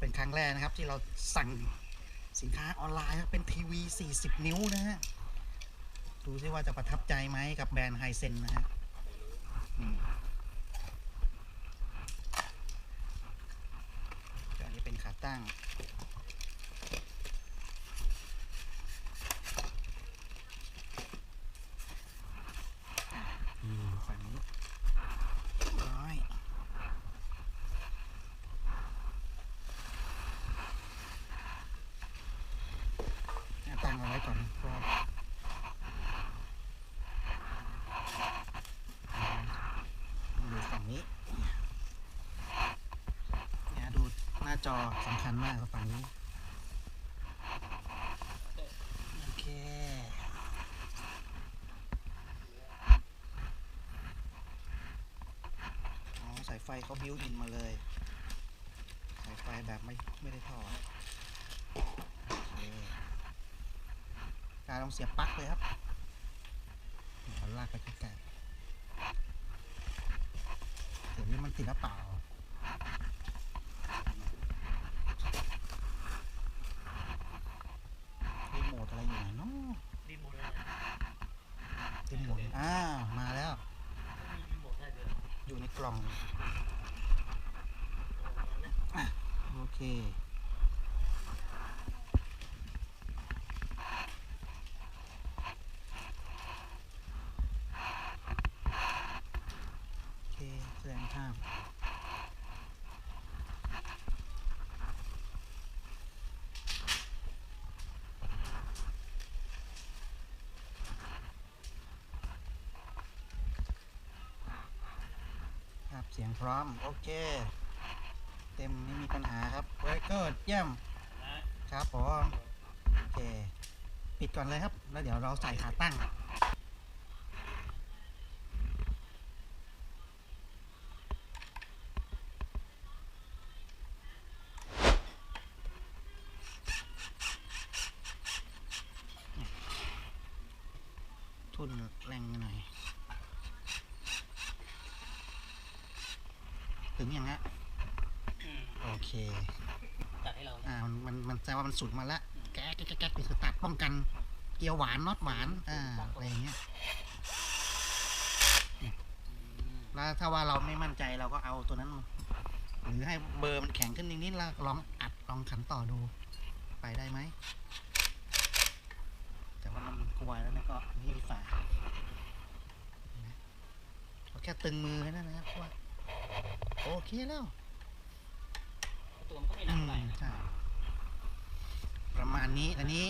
เป็นครั้งแรกนะครับ ที่เราสั่งสินค้าออนไลน์ครับเป็นทีวี 40 นิ้วนะฮะ ดูซิว่าจะประทับใจไหมกับแบรนด์ไฮเซนนะฮะอันนี้เป็นขาตั้ง อืมฝั่งนี้ร้อยอะตั้งเอาไว้ก่อนเพราะดูฝั่งนี้เนี่ยดูหน้า จอสำคัญมากฝั่งนี้ โอเค อ๋อ สายไฟเขาบิวอินมาเลย สายไฟแบบไม่ไม่ได้ทอดการลองเสียบปลั๊กเลยครับลากไปที่การเดี๋ยวนี้มันติดหรือเปล่ารีโมทอะไรอยู่ไหนเนาะ รีโมทอะไรนะ รีโมท อ้าวมาแล้ว อยู่ในกล่อง โอเค โอเคแสดงภาพ เสียงพร้อม โอเค เต็มไม่มีปัญหาครับเว้ยเกิดเยี่ยมครับผมโอเค ปิดก่อนเลยครับ แล้วเดี๋ยวเราใส่ขาตั้งทุนแรงหน่อย ถึงยังฮะอืมโอเคจัดให้เรานะอ่ามันมันมันแสดงว่ามันสุดมาแล้วแก๊กแก๊กแก๊กแก๊กนี่คือตัดป้องกัน เกียวหวานน็อตหวานอ่าอะไรอย่างเงี้ยอืมแล้วถ้าว่าเราไม่มั่นใจเราก็เอาตัวนั้นมาหรือให้เบอร์มันแข็งขึ้นนิดนิดแล้วลองอัดลองขันต่อดู ไปได้ไหมแต่ว่ามันกลัวแล้วนะก็นี่ดีฝ่าเราแค่ตึงมือแค่นั้นนะครับเพราะว่า โอเคแล้วตัวมันก็ไม่หนัอืกมไปนะ ใช่ประมาณนี้อันนี้